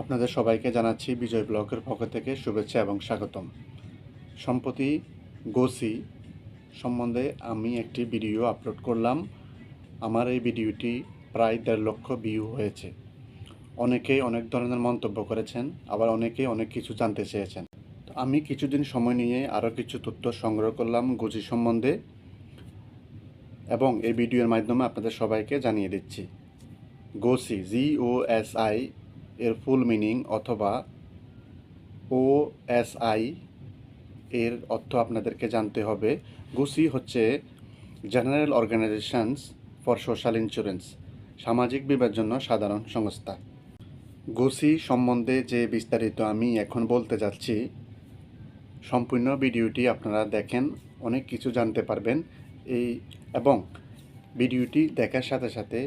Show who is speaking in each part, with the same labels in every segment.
Speaker 1: আপনাদের সবাইকে জানাচ্ছি বিজয় ব্লকের পক্ষ থেকে শুভেচ্ছা এবং স্বাগতম। সম্প্রতি গোসি সম্বন্ধে আমি একটি ভিডিও আপলোড করলাম। আমার এই ভিডিওটি প্রায় দেড় লক্ষ ভিউ হয়েছে। অনেকেই অনেক ধরনের মন্তব্য করেছেন, আবার অনেকেই অনেক কিছু জানতে চেয়েছেন। তো আমি কিছুদিন সময় নিয়ে আরও কিছু তথ্য সংগ্রহ করলাম গোজি সম্বন্ধে এবং এই ভিডিওর মাধ্যমে আপনাদের সবাইকে জানিয়ে দিচ্ছি। গোসি, জি ও এস আই এর ফুল মিনিং অথবা ও এস আই এর অর্থ আপনাদেরকে জানতে হবে। গুসি হচ্ছে general organisations for social insurance সামাজিক বিমার জন্য সাধারণ সংস্থা। গুসি সম্বন্ধে যে বিস্তারিত আমি এখন বলতে যাচ্ছি, সম্পূর্ণ ভিডিওটি আপনারা দেখেন, অনেক কিছু জানতে পারবেন। এই এবং ভিডিওটি দেখার সাথে সাথে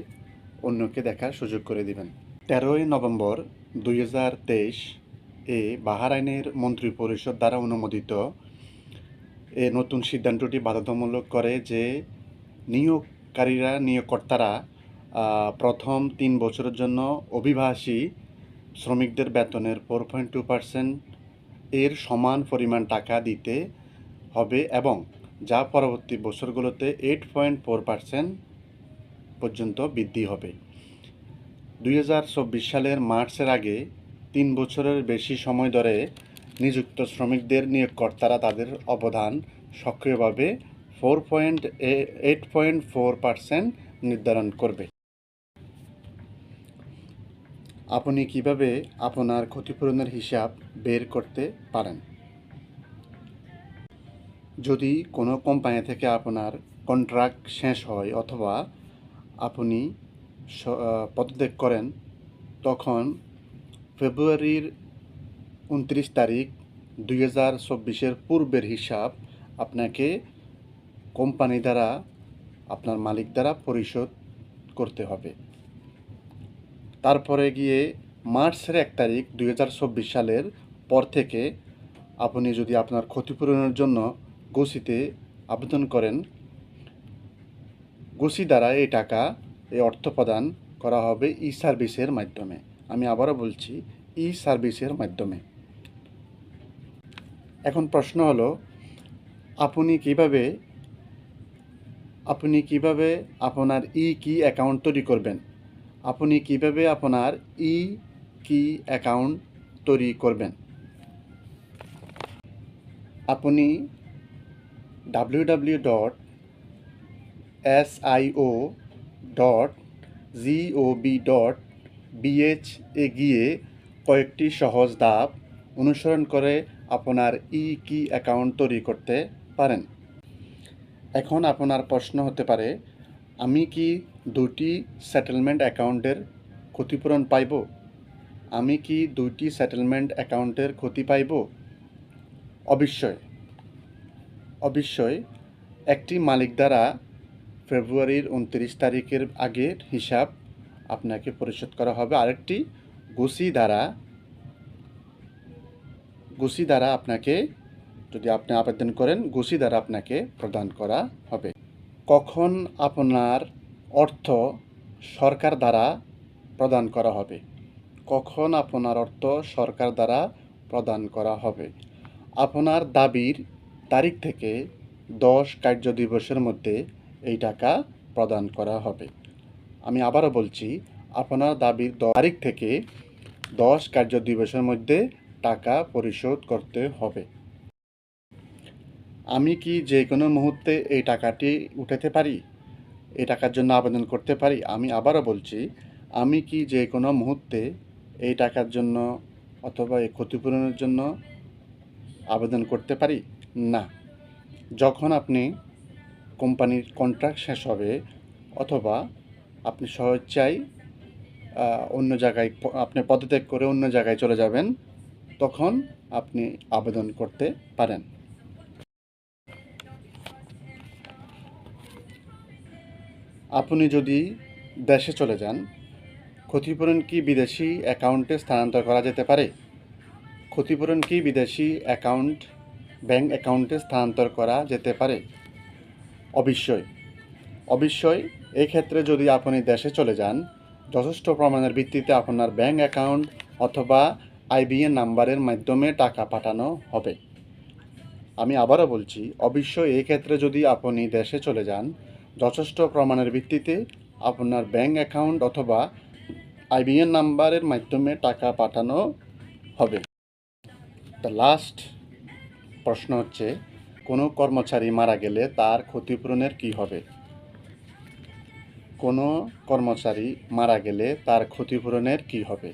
Speaker 1: অন্যকে দেখার সুযোগ করে দিবেন। তেরোই নভেম্বর দুই হাজার তেইশ এ বাহারাইনের মন্ত্রী পরিষদ দ্বারা অনুমোদিত এ নতুন সিদ্ধান্তটি বাধ্যতামূলক করে যে নিয়োগকারীরা, নিয়োগকর্তারা প্রথম তিন বছরের জন্য অভিবাসী শ্রমিকদের বেতনের ফোর পয়েন্ট টু পার্সেন্ট এর সমান পরিমাণ টাকা দিতে হবে এবং যা পরবর্তী বছরগুলোতে এইট পয়েন্ট ফোর পার্সেন্ট পর্যন্ত বৃদ্ধি হবে। দুই হাজার চব্বিশ সালের মার্চের আগে তিন বছরের বেশি সময় ধরে নিযুক্ত শ্রমিকদের নিয়োগকর্তারা তাদের অবদান সক্রিয়ভাবে four point eight point four percent নির্ধারণ করবে। আপনি কীভাবে আপনার ক্ষতিপূরণের হিসাব বের করতে পারেন? যদি কোনো কোম্পানি থেকে আপনার কন্ট্রাক্ট শেষ হয় অথবা আপনি পদত্যাগ করেন, তখন ফেব্রুয়ারির উনত্রিশ তারিখ দুই হাজার চব্বিশের পূর্বের হিসাব আপনাকে কোম্পানি দ্বারা আপনার মালিক দ্বারা পরিশোধ করতে হবে। তারপরে গিয়ে মার্চের এক তারিখ দুই হাজার চব্বিশ সালের পর থেকে আপনি যদি আপনার ক্ষতিপূরণের জন্য গোসিতে আবেদন করেন, গোসি দ্বারা এই টাকা এই অর্থ প্রদান করা হবে ই সার্ভিসের মাধ্যমে। আমি আবারও বলছি ই সার্ভিসের মাধ্যমে। এখন প্রশ্ন হলো, আপনি কীভাবে আপনি কীভাবে আপনার ই কি অ্যাকাউন্ট তৈরি করবেন? আপনি কীভাবে আপনার ই কি অ্যাকাউন্ট তৈরি করবেন? আপনি W W dot S I O dot GOB dot BH এ গিয়ে কয়েকটি সহজ ধাপ অনুসরণ করে আপনার ই কি অ্যাকাউন্ট তৈরি করতে পারেন। এখন আপনার প্রশ্ন হতে পারে, আমি কি দুটি সেটেলমেন্ট অ্যাকাউন্টের ক্ষতিপূরণ পাইব? আমি কি দুইটি সেটেলমেন্ট অ্যাকাউন্টের ক্ষতি পাইব? অবশ্যই। অবশ্যই, একটি মালিক দ্বারা ফেব্রুয়ারির উনত্রিশ তারিখের আগের হিসাব আপনাকে পরিশোধ করা হবে। আরেকটি গুসি দ্বারা গুসি দ্বারা আপনাকে, যদি আপনি আবেদন করেন গুসি দ্বারা আপনাকে প্রদান করা হবে। কখন আপনার অর্থ সরকার দ্বারা প্রদান করা হবে? কখন আপনার অর্থ সরকার দ্বারা প্রদান করা হবে? আপনার দাবির তারিখ থেকে দশ কার্য দিবসের মধ্যে এই টাকা প্রদান করা হবে। আমি আবারও বলছি, আপনার দাবির তারিখ থেকে দশ কার্য দিবসের মধ্যে টাকা পরিশোধ করতে হবে। আমি কি যে কোনো মুহূর্তে এই টাকাটি উঠাতে পারি? এই টাকার জন্য আবেদন করতে পারি? আমি আবারও বলছি, আমি কি যে কোনো মুহূর্তে এই টাকার জন্য অথবা এই ক্ষতিপূরণের জন্য আবেদন করতে পারি? না। যখন আপনি কোম্পানির কন্ট্রাক্ট শেষ হবে অথবা আপনি স্বেচ্ছায় অন্য জায়গায় আপনি পদত্যাগ করে অন্য জায়গায় চলে যাবেন, তখন আপনি আবেদন করতে পারেন। আপনি যদি দেশে চলে যান, ক্ষতিপূরণ কি বিদেশি অ্যাকাউন্টে স্থানান্তর করা যেতে পারে? ক্ষতিপূরণ কি বিদেশি অ্যাকাউন্ট, ব্যাংক অ্যাকাউন্টে স্থানান্তর করা যেতে পারে? অবশ্যই। অবশ্যই এই ক্ষেত্রে যদি আপনি দেশে চলে যান, যথেষ্ট প্রমাণের ভিত্তিতে আপনার ব্যাংক অ্যাকাউন্ট অথবা আইবিএন নাম্বারের মাধ্যমে টাকা পাঠানো হবে। আমি আবারও বলছি, অবশ্যই এই ক্ষেত্রে যদি আপনি দেশে চলে যান, যথেষ্ট প্রমাণের ভিত্তিতে আপনার ব্যাংক অ্যাকাউন্ট অথবা আইবিএন নাম্বারের মাধ্যমে টাকা পাঠানো হবে। দ্য লাস্ট প্রশ্ন হচ্ছে কোনো কর্মচারী মারা গেলে তার ক্ষতিপূরণের কি হবে? কোনো কর্মচারী মারা গেলে তার ক্ষতিপূরণের কি হবে?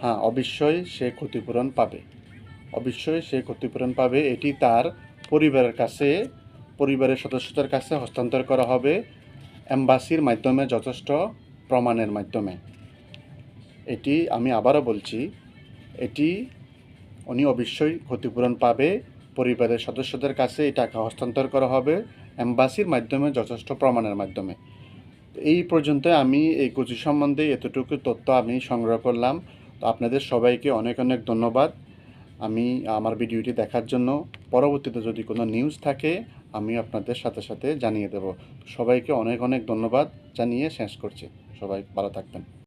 Speaker 1: হ্যাঁ অবশ্যই সে ক্ষতিপূরণ পাবে। অবশ্যই সে ক্ষতিপূরণ পাবে, এটি তার পরিবারের কাছে, পরিবারের সদস্যদের কাছে হস্তান্তর করা হবে অ্যাম্বাসির মাধ্যমে যথেষ্ট প্রমাণের মাধ্যমে। এটি আমি আবারও বলছি, এটি উনি অবশ্যই ক্ষতিপূরণ পাবে পরিবারের সদস্যদের কাছে এই টাকা হস্তান্তর করা হবে অ্যাম্বাসির মাধ্যমে, যথেষ্ট প্রমাণের মাধ্যমে। এই পর্যন্ত আমি এই কোচি সম্বন্ধে এতটুকু তথ্য আমি সংগ্রহ করলাম। তো আপনাদের সবাইকে অনেক অনেক ধন্যবাদ। আমি আমার ভিডিওটি দেখার জন্য। পরবর্তীতে যদি কোনো নিউজ থাকে, আমি আপনাদের সাথে সাথে জানিয়ে দেব। সবাইকে অনেক অনেক ধন্যবাদ জানিয়ে শেষ করছি। সবাই ভালো থাকবেন।